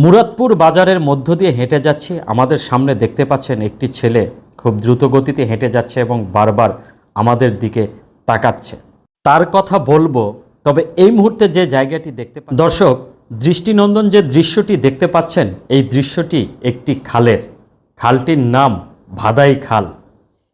মুরাদপুর বাজারের মধ্য দিয়ে হেঁটে যাচ্ছি, আমাদের সামনে দেখতে পাচ্ছেন একটি ছেলে খুব দ্রুত গতিতে হেঁটে যাচ্ছে এবং বারবার আমাদের দিকে তাকাচ্ছে। তার কথা বলব, তবে এই মুহূর্তে যে জায়গাটি দেখতে দর্শক, দৃষ্টিনন্দন যে দৃশ্যটি দেখতে পাচ্ছেন, এই দৃশ্যটি একটি খালের। খালটির নাম ভাদাই খাল।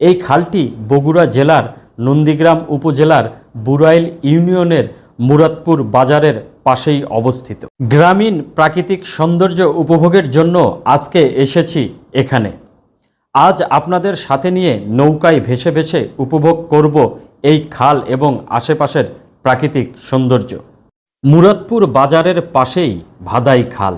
এই খালটি বগুড়া জেলার নন্দীগ্রাম উপজেলার বুরাইল ইউনিয়নের মুরাদপুর বাজারের পাশেই অবস্থিত। গ্রামীণ প্রাকৃতিক সৌন্দর্য উপভোগের জন্য আজকে এসেছি এখানে। আজ আপনাদের সাথে নিয়ে নৌকায় ভেসে ভেসে উপভোগ করব এই খাল এবং আশেপাশের প্রাকৃতিক সৌন্দর্য। মুরাদপুর বাজারের পাশেই ভাদাই খাল।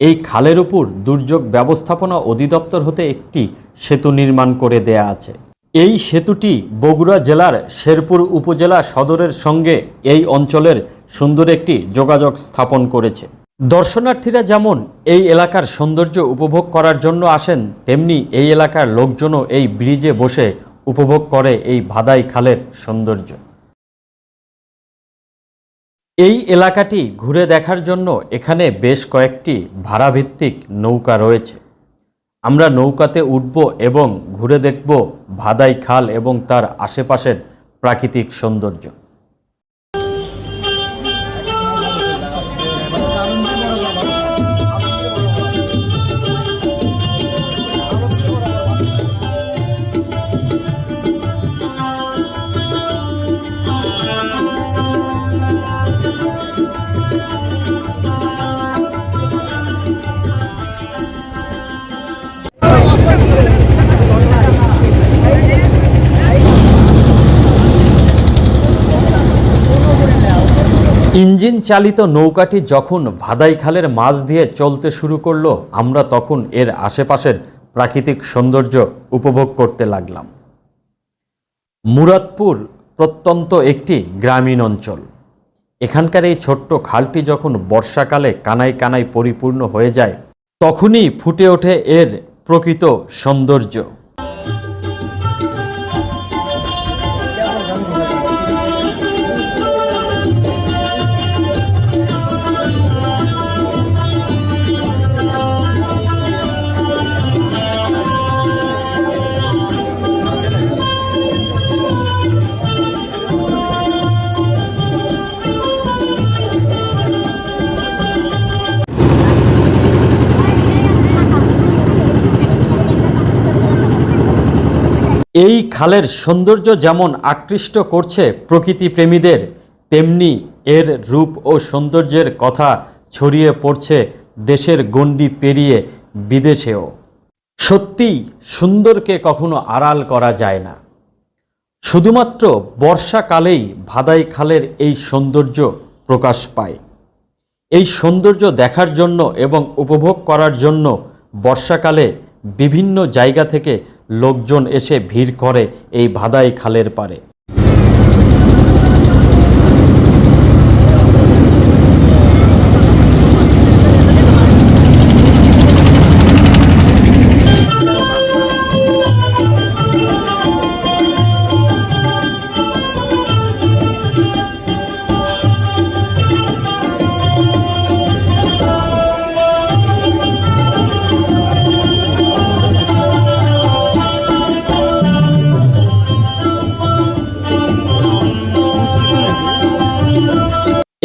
এই খালের উপর দুর্যোগ ব্যবস্থাপনা অধিদপ্তর হতে একটি সেতু নির্মাণ করে দেয়া আছে। এই সেতুটি বগুড়া জেলার শেরপুর উপজেলা সদরের সঙ্গে এই অঞ্চলের সুন্দর একটি যোগাযোগ স্থাপন করেছে। দর্শনার্থীরা যেমন এই এলাকার সৌন্দর্য উপভোগ করার জন্য আসেন, তেমনি এই এলাকার লোকজনও এই ব্রিজে বসে উপভোগ করে এই ভাদাই খালের সৌন্দর্য। এই এলাকাটি ঘুরে দেখার জন্য এখানে বেশ কয়েকটি ভাড়াভিত্তিক নৌকা রয়েছে। আমরা নৌকাতে উঠব এবং ঘুরে দেখব ভাদাই খাল এবং তার আশেপাশের প্রাকৃতিক সৌন্দর্য। ইঞ্জিন চালিত নৌকাটি যখন ভাদাই খালের মাঝ দিয়ে চলতে শুরু করল, আমরা তখন এর আশেপাশের প্রাকৃতিক সৌন্দর্য উপভোগ করতে লাগলাম। মুরাদপুর প্রত্যন্ত একটি গ্রামীণ অঞ্চল। এখানকার এই ছোট্ট খালটি যখন বর্ষাকালে কানাই কানাই পরিপূর্ণ হয়ে যায়, তখনই ফুটে ওঠে এর প্রকৃত সৌন্দর্য। এই খালের সৌন্দর্য যেমন আকৃষ্ট করছে প্রকৃতি প্রেমীদের, তেমনি এর রূপ ও সৌন্দর্যের কথা ছড়িয়ে পড়ছে দেশের গণ্ডি পেরিয়ে বিদেশেও। সত্যিই সুন্দরকে কখনো আড়াল করা যায় না। শুধুমাত্র বর্ষাকালেই ভাদাই খালের এই সৌন্দর্য প্রকাশ পায়। এই সৌন্দর্য দেখার জন্য এবং উপভোগ করার জন্য বর্ষাকালে বিভিন্ন জায়গা থেকে লোকজন এসে ভিড় করে এই ভাদাই খালের পারে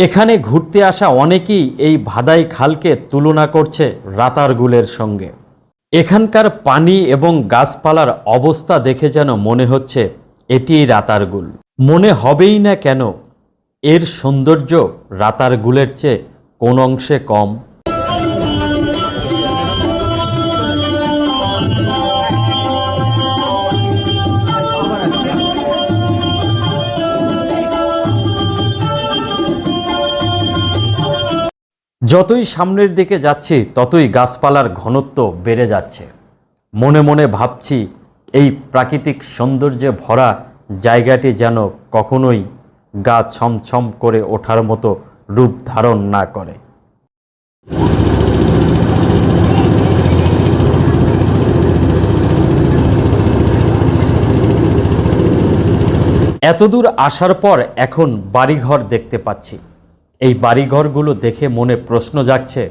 এখানে ঘুরতে আসা অনেকেই এই ভাদাই খালকে তুলনা করছে রাতারগুলের সঙ্গে। এখানকার পানি এবং গাছপালার অবস্থা দেখে যেন মনে হচ্ছে এটিই রাতারগুল। মনে হবেই না কেন, এর সৌন্দর্য রাতারগুলের চেয়ে কোন অংশে কম। যতই সামনের দিকে যাচ্ছি, ততই গাছপালার ঘনত্ব বেড়ে যাচ্ছে। মনে মনে ভাবছি, এই প্রাকৃতিক সৌন্দর্যে ভরা জায়গাটি যেন কখনোই গা ছমছম করে ওঠার মতো রূপ ধারণ না করে। এতদূর আসার পর এখন বাড়িঘর দেখতে পাচ্ছি। এই বাড়িঘরগুলো দেখে মনে প্রশ্ন জাগছে,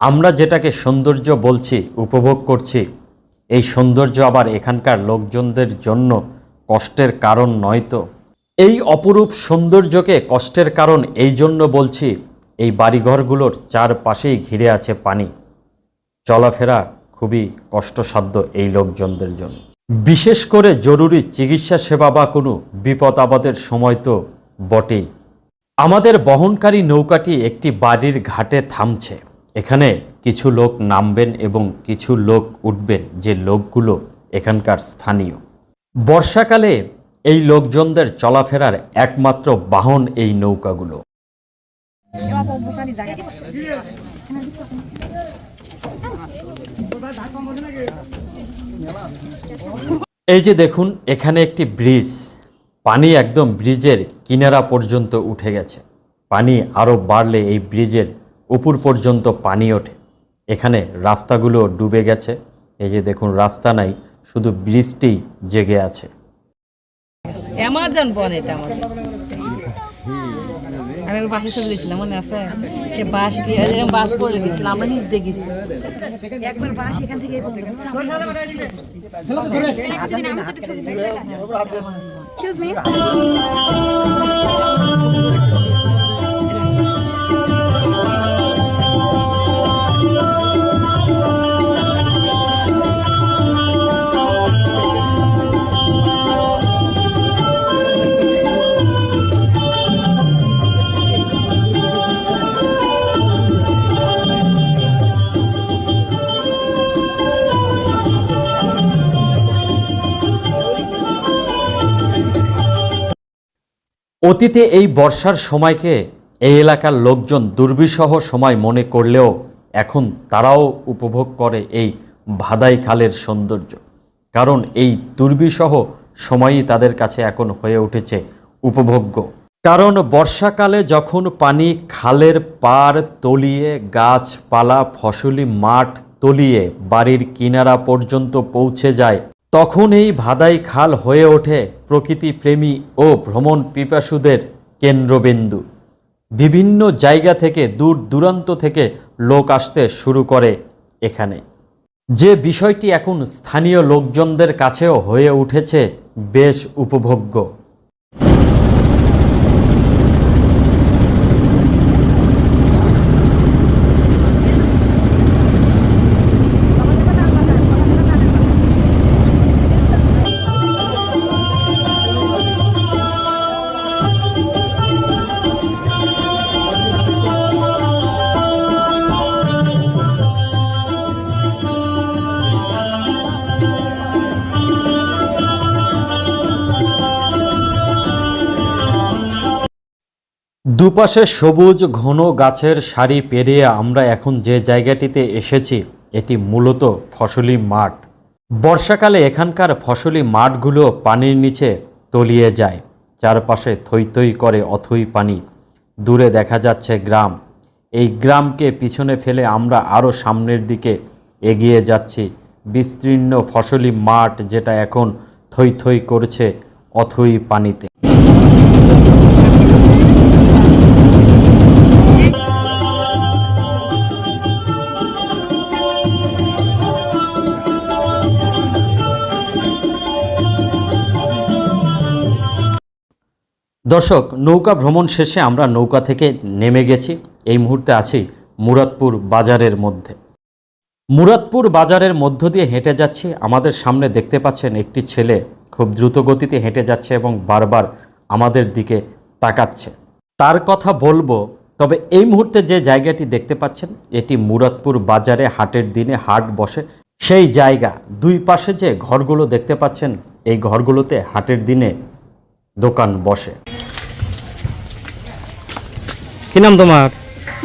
আমরা যেটাকে সৌন্দর্য বলছি, উপভোগ করছি, এই সৌন্দর্য আবার এখানকার লোকজনদের জন্য কষ্টের কারণ নয় তো? এই অপরূপ সৌন্দর্যকে কষ্টের কারণ এই জন্য বলছি, এই বাড়িঘরগুলোর চারপাশেই ঘিরে আছে পানি। চলাফেরা খুবই কষ্টসাধ্য এই লোকজনদের জন্য। বিশেষ করে জরুরি চিকিৎসা সেবা বা কোনো বিপদ আপদের সময় তো বটেই। আমাদের বহনকারী নৌকাটি একটি বাড়ির ঘাটে থামছে। এখানে কিছু লোক নামবেন এবং কিছু লোক উঠবেন, যে লোকগুলো এখানকার স্থানীয়। বর্ষাকালে এই লোকজনদের চলাফেরার একমাত্র বাহন এই নৌকাগুলো। এই যে দেখুন, এখানে একটি ব্রিজ। পানি একদম ব্রিজের কিনারা পর্যন্ত উঠে গেছে। পানি আরও বাড়লে এই ব্রিজের উপর পর্যন্ত পানি ওঠে। এখানে রাস্তাগুলো ডুবে গেছে। এই যে দেখুন রাস্তা নাই শুধু ব্রিজটি জেগে আছে। অ্যামাজন বন এটা আমাদের। আমি একবার বাসে চলে গেছিলাম মনে আছে? সে বাস এরকম বাস পড়ে গেছিলাম আমরা নিচ দিয়ে গেছি। একবার বাস এখান থেকে এই পর্যন্ত Excuse me. অতীতে এই বর্ষার সময়কে এই এলাকার লোকজন দুর্বিষহ সময় মনে করলেও এখন তারাও উপভোগ করে এই ভাদাই খালের সৌন্দর্য। কারণ এই দুর্বিষহ সময়ই তাদের কাছে এখন হয়ে উঠেছে উপভোগ্য। কারণ বর্ষাকালে যখন পানি খালের পার তলিয়ে, গাছপালা, ফসলি মাঠ তলিয়ে বাড়ির কিনারা পর্যন্ত পৌঁছে যায় তখন এই ভাদাই খাল হয়ে ওঠে প্রকৃতিপ্রেমী ও ভ্রমণ পিপাসুদের কেন্দ্রবিন্দু। বিভিন্ন জায়গা থেকে দূর দূরান্ত থেকে লোক আসতে শুরু করে এখানে। যে বিষয়টি এখন স্থানীয় লোকজনদের কাছেও হয়ে উঠেছে বেশ উপভোগ্য। দুপাশে সবুজ ঘন গাছের সারি পেরিয়ে আমরা এখন যে জায়গাটিতে এসেছি, এটি মূলত ফসলি মাঠ। বর্ষাকালে এখানকার ফসলি মাঠগুলো পানির নিচে তলিয়ে যায়, চারপাশে থই করে অথই পানি। দূরে দেখা যাচ্ছে গ্রাম। এই গ্রামকে পিছনে ফেলে আমরা আরও সামনের দিকে এগিয়ে যাচ্ছি। বিস্তীর্ণ ফসলি মাঠ যেটা এখন থই করছে অথই পানিতে। দর্শক, নৌকা ভ্রমণ শেষে আমরা নৌকা থেকে নেমে গেছি। এই মুহূর্তে আছি মুরাদপুর বাজারের মধ্যে। মুরাদপুর বাজারের মধ্য দিয়ে হেঁটে যাচ্ছি। আমাদের সামনে দেখতে পাচ্ছেন একটি ছেলে খুব দ্রুত গতিতে হেঁটে যাচ্ছে এবং বারবার আমাদের দিকে তাকাচ্ছে। তার কথা বলব, তবে এই মুহূর্তে যে জায়গাটি দেখতে পাচ্ছেন, এটি মুরাদপুর বাজারে হাটের দিনে হাট বসে। সেই জায়গা, দুই পাশে যে ঘরগুলো দেখতে পাচ্ছেন, এই ঘরগুলোতে হাটের দিনে দোকান বসে। কি নাম তোমার?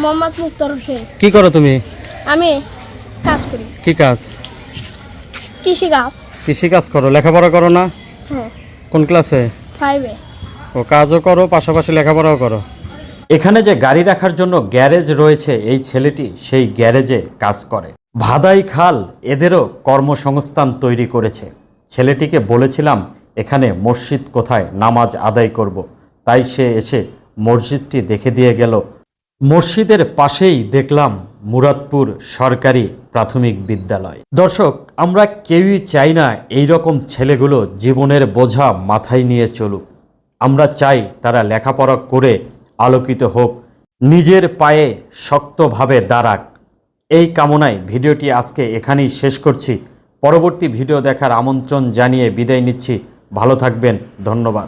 মোহাম্মদ মুক্তার হোসেন। কি করো তুমি? আমি কাজ করি। কি কাজ? কৃষি কাজ। কৃষি কাজ করো লেখাপড়া করো না? হ্যাঁ। কোন ক্লাসে? ফাইভে ও কাজও করো পাশাপাশি লেখাপড়াও করো। এখানে যে গাড়ি রাখার জন্য গ্যারেজ রয়েছে এই ছেলেটি সেই গ্যারেজে কাজ করে। ভাদাই খাল এদেরও কর্মসংস্থান তৈরি করেছে। ছেলেটিকে বলেছিলাম এখানে মসজিদ কোথায় নামাজ আদায় করব। তাই সে এসে মসজিদটি দেখে দিয়ে গেল। মসজিদের পাশেই দেখলাম মুরাদপুর সরকারি প্রাথমিক বিদ্যালয়। দর্শক, আমরা কেউই চাই না এই রকম ছেলেগুলো জীবনের বোঝা মাথায় নিয়ে চলুক। আমরা চাই তারা লেখাপড়া করে আলোকিত হোক, নিজের পায়ে শক্তভাবে দাঁড়াক। এই কামনায় ভিডিওটি আজকে এখানেই শেষ করছি। পরবর্তী ভিডিও দেখার আমন্ত্রণ জানিয়ে বিদায় নিচ্ছি। ভালো থাকবেন, ধন্যবাদ।